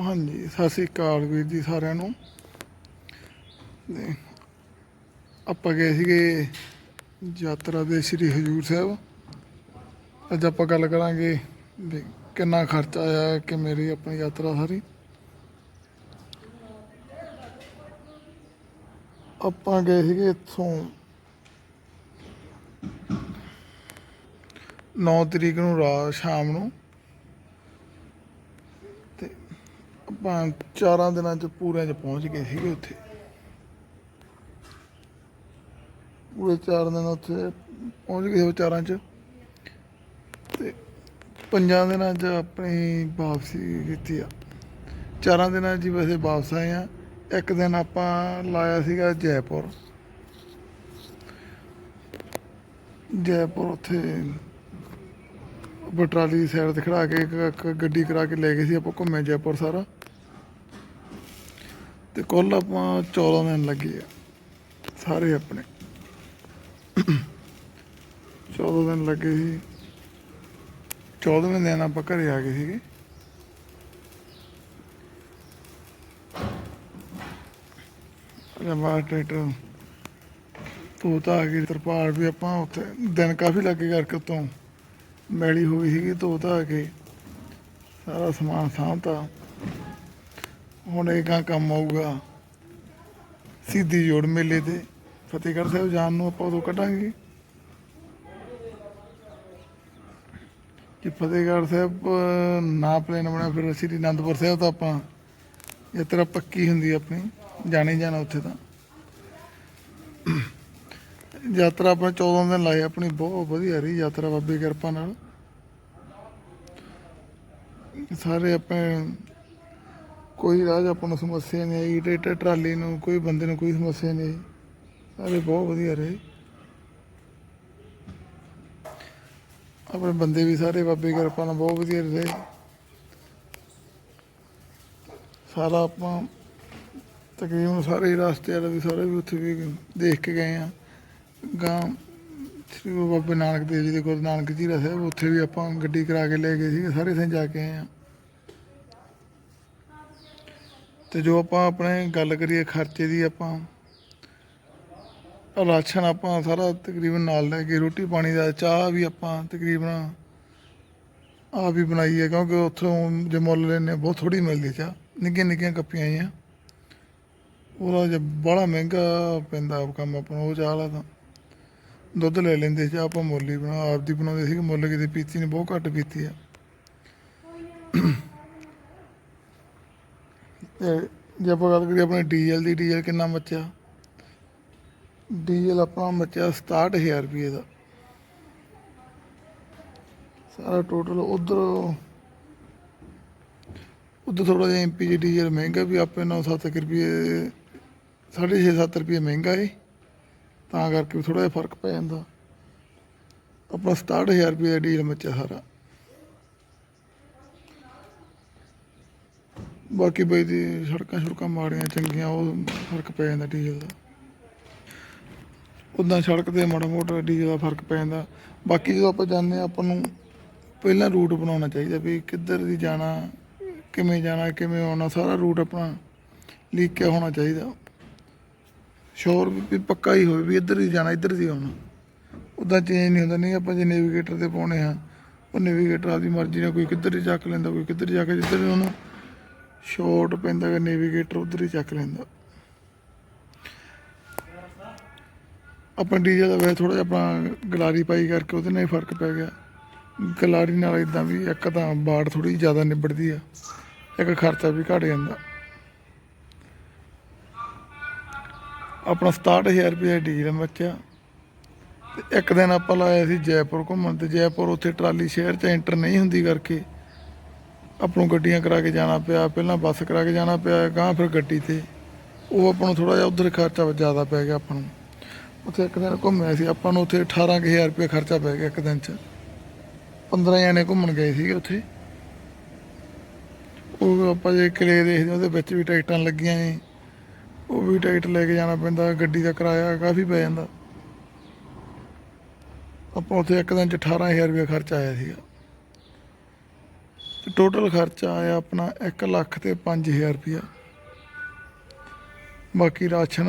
ਹਾਂਜੀ, ਸਤਿ ਸ੍ਰੀ ਅਕਾਲ ਵੀਰ ਜੀ ਸਾਰਿਆਂ ਨੂੰ। ਆਪਾਂ ਗਏ ਸੀਗੇ ਯਾਤਰਾ ਦੇ ਸ੍ਰੀ ਹਜੂਰ ਸਾਹਿਬ। ਅੱਜ ਆਪਾਂ ਗੱਲ ਕਰਾਂਗੇ ਵੀ ਕਿੰਨਾ ਖਰਚਾ ਆਇਆ ਕਿ ਮੇਰੀ ਆਪਣੀ ਯਾਤਰਾ ਸਾਰੀ। ਆਪਾਂ ਗਏ ਸੀਗੇ ਇੱਥੋਂ 9 ਤਰੀਕ ਨੂੰ ਰਾਤ ਸ਼ਾਮ ਨੂੰ ਤੇ ਆਪਾਂ ਚਾਰਾਂ ਦਿਨਾਂ ਚ ਪੂਰਿਆਂ ਚ ਪਹੁੰਚ ਗਏ ਸੀਗੇ ਉੱਥੇ। ਪੂਰੇ ਚਾਰ ਦਿਨ ਉੱਥੇ ਪਹੁੰਚ ਗਏ ਸੀ ਚਾਰਾਂ ਚ। ਤੇ ਪੰਜਾਂ ਦਿਨਾਂ ਚ ਆਪਣੀ ਵਾਪਸੀ ਕੀਤੀ ਆ। ਚਾਰਾਂ ਦਿਨਾਂ 'ਚ ਵੈਸੇ ਵਾਪਸ ਆਏ ਆ। ਇੱਕ ਦਿਨ ਆਪਾਂ ਲਾਇਆ ਸੀਗਾ ਜੈਪੁਰ। ਜੈਪੁਰ ਉੱਥੇ ਬਟਰਾਲੀ ਦੀ ਸਾਈਡ ਤੇ ਖੜਾ ਕੇ ਇੱਕ- ਇੱਕ ਗੱਡੀ ਕਰਾ ਕੇ ਲੈ ਗਏ ਸੀ, ਆਪਾਂ ਘੁੰਮੇ ਜੈਪੁਰ ਸਾਰਾ। ਤੇ ਕੁੱਲ ਆਪਾਂ 14 ਦਿਨ ਲੱਗੇ ਆ, ਸਾਰੇ ਆਪਣੇ। 14 ਦਿਨ ਲੱਗੇ ਸੀ। 14ਵੇਂ ਦਿਨ ਆਪਾਂ ਘਰੇ ਆ ਗਏ ਸੀਗੇ। ਰਮਾ ਟਰੈਕਟਰ ਤੋਤਾ ਆ ਗਈ ਤਰਪਾਲ ਵੀ ਆਪਾਂ ਉੱਥੇ ਦਿਨ ਕਾਫੀ ਲੱਗੇ ਕਰਕੇ ਤੋਂ ਮੈਲੀ ਹੋ ਗਈ ਸੀਗੀ ਧੋ ਧਾ ਕੇ। ਸਾਰਾ ਸਮਾਨ ਸਾਂਭਤਾ। ਹੁਣ ਇਹ ਕਾਂ ਕੰਮ ਆਊਗਾ। ਸਿੱਧੀ ਜੋੜ ਮੇਲੇ ਤੇ ਫਤਿਹਗੜ੍ਹ ਸਾਹਿਬ ਜਾਣ ਨੂੰ ਆਪਾਂ ਉਦੋਂ ਕੱਢਾਂਗੇ। ਕਿ ਫਤਿਹਗੜ੍ਹ ਸਾਹਿਬ ਨਾ ਪਲੇਨ ਬਣਿਆ, ਫਿਰ ਸ੍ਰੀ ਅਨੰਦਪੁਰ ਸਾਹਿਬ ਤਾਂ ਆਪਾਂ ਯਾਤਰਾ ਪੱਕੀ ਹੁੰਦੀ ਆ ਆਪਣੀ, ਜਾਣੇ ਜਾਣਾ ਉੱਥੇ ਤਾਂ। ਯਾਤਰਾ ਆਪਾਂ 14 ਦਿਨ ਲਾਏ ਆਪਣੀ, ਬਹੁਤ ਵਧੀਆ ਰਹੀ ਯਾਤਰਾ ਬਾਬੇ ਕਿਰਪਾ ਨਾਲ। ਸਾਰੇ ਆਪਣੇ ਕੋਈ ਰਾਜ ਆਪਾਂ ਨੂੰ ਸਮੱਸਿਆ ਨਹੀਂ ਆਈ ਟਰੈਕਟਰ ਟਰਾਲੀ ਨੂੰ, ਕੋਈ ਬੰਦੇ ਨੂੰ ਕੋਈ ਸਮੱਸਿਆ ਨਹੀਂ ਆਈ। ਸਾਰੇ ਬਹੁਤ ਵਧੀਆ ਰਹੇ। ਆਪਣੇ ਬੰਦੇ ਵੀ ਸਾਰੇ ਬਾਬੇ ਦੀ ਕਿਰਪਾ ਨਾਲ ਬਹੁਤ ਵਧੀਆ ਰਹੇ। ਸਾਰਾ ਆਪਾਂ ਤਕਰੀਬਨ ਸਾਰੇ ਹੀ ਰਸਤੇ ਵਾਲੇ ਵੀ ਸਾਰੇ ਵੀ ਉੱਥੇ ਵੀ ਦੇਖ ਕੇ ਗਏ ਆ ਗਾਂ ਸ੍ਰੀ ਗੁਰੂ ਬਾਬਾ ਨਾਨਕ ਦੇਵ ਜੀ ਦੇ ਗੁਰੂ ਨਾਨਕ ਜੀ ਦਾ ਸਾਹਿਬ, ਉੱਥੇ ਵੀ ਆਪਾਂ ਗੱਡੀ ਕਰਾ ਕੇ ਲੈ ਗਏ ਸੀ ਸਾਰੇ ਥਾਂ ਜਾ ਕੇ ਆਏ ਆ ਤੇ ਜੋ ਆਪਾਂ ਆਪਣੇ ਗੱਲ ਕਰੀਏ ਖਰਚੇ ਦੀ ਆਪਾਂ ਰਾਸ਼ਨ ਆਪਾਂ ਸਾਰਾ ਤਕਰੀਬਨ ਨਾਲ ਲੈ ਕੇ ਰੋਟੀ ਪਾਣੀ ਦਾ, ਚਾਹ ਵੀ ਆਪਾਂ ਤਕਰੀਬਨ ਆਪ ਹੀ ਬਣਾਈ ਹੈ, ਕਿਉਂਕਿ ਉੱਥੋਂ ਜੇ ਮੁੱਲ ਲੈਨੇ ਬਹੁਤ ਥੋੜੀ ਮਿਲਦੀ ਚਾਹ, ਨਿੱਕੀਆਂ ਨਿੱਕੀਆਂ ਕੱਪੀਆਂ ਆਈਆਂ ਉਹਦਾ ਜੇ ਬੜਾ ਮਹਿੰਗਾ ਪੈਂਦਾ ਕੰਮ ਆਪਾਂ ਨੂੰ ਉਹ ਚਾਹ ਵਾਲਾ ਤਾਂ ਦੁੱਧ ਲੈ ਲੈਂਦੇ, ਚਾਹ ਆਪਾਂ ਮੁੱਲ ਹੀ ਬਣਾ, ਆਪ ਦੀ ਬਣਾਉਂਦੇ ਸੀ ਮੁੱਲ ਕਿਤੇ ਪੀਤੀ ਨੇ ਬਹੁਤ ਘੱਟ ਪੀਤੀ ਆ। ਤੇ ਜੇ ਆਪਾਂ ਗੱਲ ਕਰੀਏ ਆਪਣੇ ਡੀਜ਼ਲ ਦੀ, ਡੀਜ਼ਲ ਕਿੰਨਾ ਮੱਚਿਆ? ਡੀਜ਼ਲ ਆਪਣਾ ਮੱਚਿਆ 67000 ਰੁਪਏ ਦਾ। ਸਾਰਾ ਟੋਟਲ ਉਧਰ ਉਧਰ ਥੋੜਾ ਜਿਹਾ ਐਮਪੀ ਜੀ ਡੀਜ਼ਲ ਮਹਿੰਗਾ ਵੀ ਆਪੇ 9-7 ਰੁਪਏ 6.5-7 ਰੁਪਏ ਮਹਿੰਗਾ ਹੈ ਤਾਂ ਕਰਕੇ ਥੋੜਾ ਜਿਹਾ ਫ਼ਰਕ ਪੈ ਜਾਂਦਾ। ਆਪਣਾ 67000 ਰੁਪਏ ਦਾ ਡੀਜ਼ਲ ਮੱਚਿਆ ਸਾਰਾ। ਬਾਕੀ ਬਈ ਦੀ ਸੜਕਾਂ ਸੜਕਾਂ ਮਾੜੀਆਂ ਚੰਗੀਆਂ, ਉਹ ਫ਼ਰਕ ਪੈ ਜਾਂਦਾ ਡੀਜ਼ਲ ਦਾ। ਉਦਾਂ ਸੜਕ ਤੇ ਮਾੜਾ ਮੋਟਾ ਡੀਜ਼ਲ ਦਾ ਫ਼ਰਕ ਪੈ ਜਾਂਦਾ। ਬਾਕੀ ਜਦੋਂ ਆਪਾਂ ਜਾਂਦੇ ਹਾਂ, ਆਪਾਂ ਨੂੰ ਪਹਿਲਾਂ ਰੂਟ ਬਣਾਉਣਾ ਚਾਹੀਦਾ ਵੀ ਕਿੱਧਰ ਦੀ ਜਾਣਾ, ਕਿਵੇਂ ਜਾਣਾ, ਕਿਵੇਂ ਆਉਣਾ, ਸਾਰਾ ਰੂਟ ਆਪਣਾ ਲੀਕਿਆ ਹੋਣਾ ਚਾਹੀਦਾ। ਸ਼ੋਰ ਵੀ ਪੱਕਾ ਹੀ ਹੋਵੇ ਵੀ ਇੱਧਰ ਹੀ ਜਾਣਾ, ਇੱਧਰ ਦੀ ਆਉਣਾ। ਉਦਾਂ ਚੇਂਜ ਨਹੀਂ ਹੁੰਦਾ, ਨਹੀਂ ਆਪਾਂ ਜੇ ਨੇਵੀਗੇਟਰ ਤੇ ਪਾਉਣੇ ਆ ਉਹ ਨੈਵੀਗੇਟਰ ਆਪਦੀ ਮਰਜ਼ੀ ਨਾਲ ਕੋਈ ਕਿੱਧਰ ਜਾ ਕੇ ਲੈਂਦਾ, ਕੋਈ ਕਿੱਧਰ ਜਾ ਕੇ ਜਿੱਧਰ ਉਹਨੂੰ ਸ਼ੋਰਟ ਪੈਂਦਾ ਹੈ ਨੈਵੀਗੇਟਰ ਉਧਰ ਹੀ ਚੱਕ ਲੈਂਦਾ। ਆਪਾਂ ਡੀਜ਼ਲ ਦਾ ਵੈਸੇ ਥੋੜਾ ਜਿਹਾ ਆਪਣਾ ਗਲਾਰੀ ਪਾਈ ਕਰਕੇ ਉਹਦੇ ਨਾਲ ਹੀ ਫ਼ਰਕ ਪੈ ਗਿਆ। ਗਲਾਰੀ ਨਾਲ ਇਦਾਂ ਵੀ ਇੱਕ ਤਾਂ ਬਾੜ ਥੋੜੀ ਜ਼ਿਆਦਾ ਨਿਬੜਦੀ ਆ, ਇੱਕ ਖਰਚਾ ਵੀ ਘਟ ਜਾਂਦਾ। ਆਪਣਾ 67000 ਰੁਪਏ ਡੀਜ਼ਲ ਬਚਿਆ। ਤੇ ਇੱਕ ਦਿਨ ਆਪਾਂ ਲਾਇਆ ਸੀ ਜੈਪੁਰ ਘੁੰਮਣ, ਤੇ ਜੈਪੁਰ ਉੱਥੇ ਟਰਾਲੀ ਸ਼ਹਿਰ ਚ ਐਂਟਰ ਨਹੀਂ ਹੁੰਦੀ ਕਰਕੇ ਆਪਾਂ ਨੂੰ ਗੱਡੀਆਂ ਕਰਾ ਕੇ ਜਾਣਾ ਪਿਆ, ਪਹਿਲਾਂ ਬੱਸ ਕਰਾ ਕੇ ਜਾਣਾ ਪਿਆ ਗਾਂ ਫਿਰ ਗੱਡੀ ਤੇ। ਉਹ ਆਪਾਂ ਨੂੰ ਥੋੜਾ ਜਿਹਾ ਉਧਰ ਖਰਚਾ ਜ਼ਿਆਦਾ ਪੈ ਗਿਆ ਆਪਾਂ ਨੂੰ। ਉੱਥੇ ਇੱਕ ਦਿਨ ਘੁੰਮਿਆ ਸੀ, ਆਪਾਂ ਨੂੰ ਉੱਥੇ 18000 ਰੁਪਏ ਖਰਚਾ ਪੈ ਗਿਆ ਇੱਕ ਦਿਨ ਚ। 15 ਜਣੇ ਘੁੰਮਣ ਗਏ ਸੀਗੇ ਉੱਥੇ। ਉਹ ਆਪਾਂ ਜੇ ਕਿਲੇ ਦੇਖਦੇ ਉਹਦੇ ਵਿੱਚ ਵੀ ਟਿਕਟਾਂ ਲੱਗੀਆਂ ਨੇ। ਉਹ ਵੀ ਟਿਕਟ ਲੈ ਕੇ ਜਾਣਾ ਪੈਂਦਾ, ਗੱਡੀ ਦਾ ਕਿਰਾਇਆ ਕਾਫੀ ਪੈ ਜਾਂਦਾ। ਆਪਾਂ ਉੱਥੇ ਇੱਕ ਦਿਨ ਚ 18000 ਰੁਪਏ ਖਰਚ ਆਇਆ ਸੀਗਾ। ਤੇ ਟੋਟਲ ਖਰਚਾ ਆਇਆ ਆਪਣਾ 1 ਲੱਖ ਤੇ 5000 ਰੁਪਇਆ। ਬਾਕੀ ਰਾਸ਼ਨ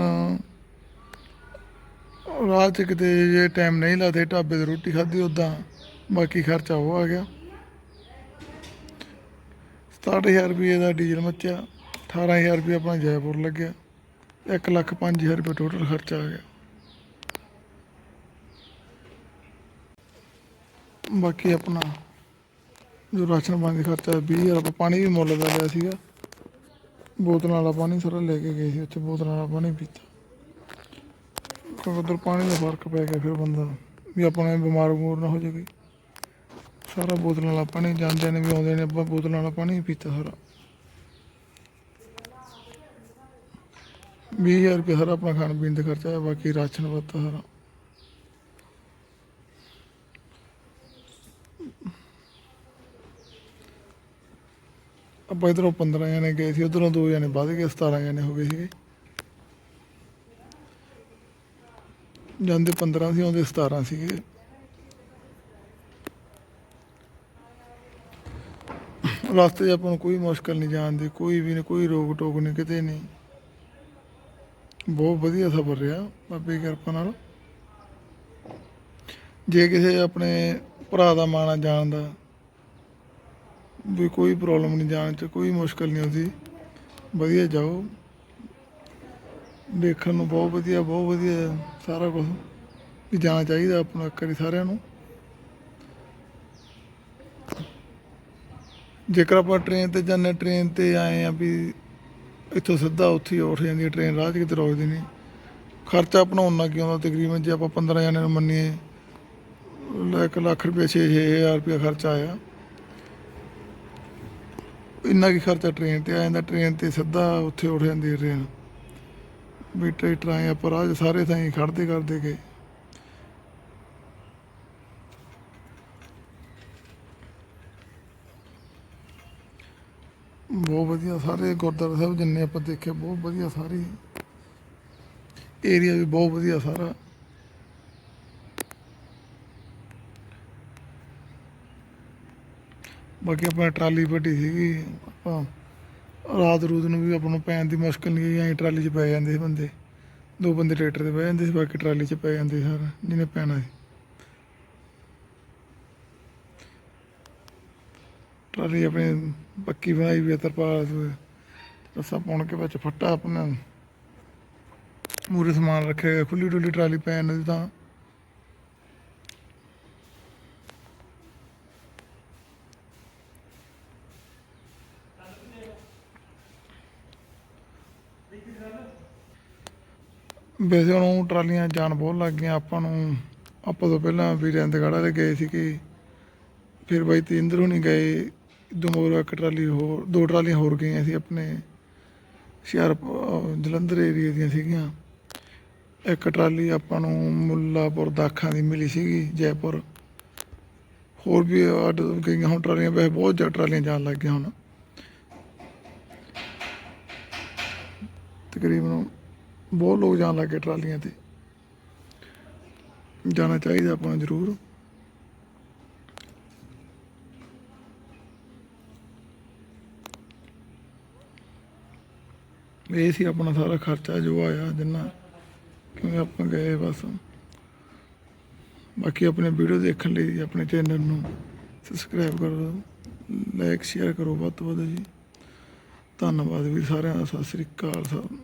ਰਾਤ 'ਚ ਕਿਤੇ ਜੇ ਟਾਈਮ ਨਹੀਂ ਲਾਦੇ ਢਾਬੇ ਤੇ ਰੋਟੀ ਖਾਧੀ ਉਦਾਂ ਬਾਕੀ ਖਰਚਾ ਉਹ ਆ ਗਿਆ। 67000 ਰੁਪਏ ਦਾ ਡੀਜ਼ਲ ਮੱਚਿਆ 18000 ਰੁਪਏ ਆਪਣਾ ਜੈਪੁਰ ਲੱਗਿਆ 1 ਲੱਖ 5000 ਰੁਪਏ ਟੋਟਲ ਖਰਚਾ ਆ ਗਿਆ। ਬਾਕੀ ਆਪਣਾ ਜੋ ਰਾਸ਼ਨ ਪਾਣੀ ਦਾ ਖਰਚਾ 20000 ਆਪਾਂ ਪਾਣੀ ਵੀ ਮੁੱਲ ਦਾ ਲਿਆ ਸੀਗਾ। ਬੋਤਲਾਂ ਵਾਲਾ ਪਾਣੀ ਸਾਰਾ ਲੈ ਕੇ ਗਏ ਸੀ, ਉੱਥੇ ਬੋਤਲਾਂ ਵਾਲਾ ਪਾਣੀ ਪੀਤਾ। ਕਿਉਂਕਿ ਉੱਧਰ ਪਾਣੀ ਦਾ ਫ਼ਰਕ ਪੈ ਗਿਆ ਫਿਰ ਬੰਦਾ ਵੀ ਆਪਣਾ ਐਵੇਂ ਬਿਮਾਰ ਬਮੂਰ ਨਾ ਹੋ ਜਾਵੇ ਸਾਰਾ ਬੋਤਲਾਂ ਵਾਲਾ ਪਾਣੀ ਜਾਂਦੇ ਨੇ ਵੀ ਆਉਂਦੇ ਨੇ, ਆਪਾਂ ਬੋਤਲਾਂ ਵਾਲਾ ਪਾਣੀ ਪੀਤਾ ਸਾਰਾ। 20000 ਰੁਪਏ ਸਾਰਾ ਆਪਣਾ ਖਾਣ ਪੀਣ ਦਾ ਖਰਚਾ ਹੈ, ਬਾਕੀ ਰਾਸ਼ਨ ਪੱਤਾ ਸਾਰਾ। ਆਪਾਂ ਇਧਰੋਂ 15 ਜਣੇ ਗਏ ਸੀ, ਉਧਰੋਂ ਦੋ ਜਣੇ ਵੱਧ ਗਏ 17 ਜਣੇ ਹੋ ਗਏ ਸੀਗੇ। ਜਾਂਦੇ 15 ਸੀ, ਆਉਂਦੇ 17 ਸੀਗੇ। ਰਸਤੇ 'ਚ ਆਪਾਂ ਨੂੰ ਕੋਈ ਮੁਸ਼ਕਲ ਨਹੀਂ ਜਾਣਦੀ, ਕੋਈ ਵੀ ਨਹੀਂ, ਕੋਈ ਰੋਕ ਟੋਕ ਨਹੀਂ, ਕਿਤੇ ਨਹੀਂ। ਬਹੁਤ ਵਧੀਆ ਸਫ਼ਰ ਰਿਹਾ, ਬਾਬੇ ਦੀ ਕਿਰਪਾ ਨਾਲ। ਜੇ ਕਿਸੇ ਆਪਣੇ ਭਰਾ ਦਾ ਮਾਣਾ ਜਾਣ ਦਾ ਵੀ ਕੋਈ ਪ੍ਰੋਬਲਮ ਨਹੀਂ, ਜਾਣ ਚ ਕੋਈ ਮੁਸ਼ਕਲ ਨਹੀਂ ਆਉਂਦੀ ਵਧੀਆ ਜਾਓ। ਦੇਖਣ ਨੂੰ ਬਹੁਤ ਵਧੀਆ ਬਹੁਤ ਵਧੀਆ ਸਾਰਾ ਕੁਝ ਵੀ ਜਾਣਾ ਚਾਹੀਦਾ ਆਪਣਾ ਇੱਕ ਵਾਰੀ ਸਾਰਿਆਂ ਨੂੰ। ਜੇਕਰ ਆਪਾਂ ਟ੍ਰੇਨ ਤੇ ਜਾਂਦੇ ਟ੍ਰੇਨ ਤੇ ਆਏ ਆ ਵੀ ਇੱਥੋਂ ਸਿੱਧਾ ਉੱਥੇ ਹੀ ਉੱਠ ਜਾਂਦੀ ਹੈ ਟ੍ਰੇਨ ਰਾਹ 'ਚ ਕਿਤੇ ਰੋਕਦੀ ਨਹੀਂ। ਖਰਚਾ ਆਪਣਾ ਉਨਾ ਕੀ ਆਉਂਦਾ ਤਕਰੀਬਨ ਜੇ ਆਪਾਂ 15 ਜਣੇ ਨੂੰ ਮੰਨੀਏ ਲੱਖ ਲੱਖ ਰੁਪਏ 6-6000 ਰੁਪਏ ਖਰਚਾ ਆਇਆ। ਇੰਨਾ ਕੀ ਖਰਚਾ ਟ੍ਰੇਨ ਤੇ ਆ ਜਾਂਦਾ ਟ੍ਰੇਨ ਤੇ ਸਿੱਧਾ ਉੱਥੇ ਉੱਠ ਜਾਂਦੀ ਹੈ ਟ੍ਰੇਨ ਵੀ ਟਰੈਕਟਰ ਆਏ ਆਪਾਂ ਰਾਹ 'ਚ ਸਾਰੇ ਥਾਂ ਖੜਦੇ ਕਰਦੇ ਗਏ। ਬਹੁਤ ਵਧੀਆ, ਸਾਰੇ ਗੁਰਦੁਆਰਾ ਸਾਹਿਬ ਜਿੰਨੇ ਆਪਾਂ ਦੇਖੇ, ਬਹੁਤ ਵਧੀਆ ਸਾਰੇ। ਏਰੀਆ ਵੀ ਬਹੁਤ ਵਧੀਆ ਸਾਰਾ। ਬਾਕੀ ਆਪਾਂ ਟਰਾਲੀ ਵੱਡੀ ਸੀਗੀ, ਆਪਾਂ ਰਾਤ ਰੂਤ ਨੂੰ ਵੀ ਆਪਾਂ ਨੂੰ ਪੈਣ ਦੀ ਮੁਸ਼ਕਲ ਨਹੀਂ ਆਈ ਟਰਾਲੀ 'ਚ ਪੈ ਜਾਂਦੇ ਸੀ ਬੰਦੇ। ਦੋ ਬੰਦੇ ਟਰੈਕਟਰ ਤੇ ਬਹਿ ਜਾਂਦੇ ਸੀ, ਬਾਕੀ ਟਰਾਲੀ 'ਚ ਪੈ ਜਾਂਦੇ ਸਾਰਾ, ਜਿਹਨੇ ਪੈਣਾ ਸੀ। ਟਰਾਲੀ ਆਪਣੇ ਪੱਕੀ ਬਣਾਈ ਵੀ ਤਰਪਾਲ ਰਸਾ ਪਾਉਣ ਕੇ ਵਿੱਚ ਫੱਟਾ ਆਪਣਾ। ਮੂਰੇ ਸਮਾਨ ਰੱਖਿਆ ਗਿਆ ਖੁੱਲੀ ਡੁੱਲੀ ਟਰਾਲੀ ਪੈਣ ਦੀ ਤਾਂ ਵੈਸੇ ਉਹਨੂੰ ਟਰਾਲੀਆਂ ਜਾਣ ਬਹੁਤ ਲੱਗ ਗਈਆਂ, ਆਪਾਂ ਨੂੰ, ਆਪਾਂ ਤੋਂ ਪਹਿਲਾਂ ਵੀ ਵੀਰੇਂਦਗੜ੍ਹ ਵਾਲੇ ਗਏ ਸੀ ਕਿ ਫਿਰ ਬਾਈ ਤੇਂਦਰ ਹੁਣੀ ਗਏ ਦਮੋਰ ਇੱਕ ਟਰਾਲੀ ਹੋਰ, ਦੋ ਟਰਾਲੀਆਂ ਹੋਰ ਗਈਆਂ ਸੀ ਆਪਣੇ। ਸ਼ਹਿਰ ਜਲੰਧਰ ਏਰੀਆ ਦੀਆਂ ਸੀਗੀਆਂ। ਇੱਕ ਟਰਾਲੀ ਆਪਾਂ ਨੂੰ ਮੁੱਲਾਪੁਰ ਦਾਖਾਂ ਦੀ ਮਿਲੀ ਸੀਗੀ, ਜੈਪੁਰ। ਹੋਰ ਵੀ ਅੱਡ ਗਈਆਂ, ਹੁਣ ਟਰਾਲੀਆਂ ਵੈਸੇ ਬਹੁਤ ਜ਼ਿਆਦਾ ਟਰਾਲੀਆਂ ਜਾਣ ਲੱਗ ਗਈਆਂ ਹੁਣ। ਤਕਰੀਬਨ ਬਹੁਤ ਲੋਕ ਜਾਣ ਲੱਗੇ ਟਰਾਲੀਆਂ ਤੇ। ਜਾਣਾ ਚਾਹੀਦਾ ਆਪਾਂ ਜ਼ਰੂਰ। ਇਹ ਸੀ ਆਪਣਾ ਸਾਰਾ ਖਰਚਾ ਜੋ ਆਇਆ ਜਿੰਨਾ ਕਿਉਂਕਿ ਆਪਾਂ ਗਏ ਬਸ। ਬਾਕੀ ਆਪਣੇ ਵੀਡੀਓ ਦੇਖਣ ਲਈ ਆਪਣੇ ਚੈਨਲ ਨੂੰ ਸਬਸਕ੍ਰਾਈਬ ਕਰੋ ਲਾਈਕ ਸ਼ੇਅਰ ਕਰੋ ਵੱਧ ਤੋਂ ਵੱਧ ਜੀ। ਧੰਨਵਾਦ ਵੀ ਸਾਰਿਆਂ ਦਾ, ਸਤਿ ਸ੍ਰੀ ਅਕਾਲ ਸਾਹਿਬ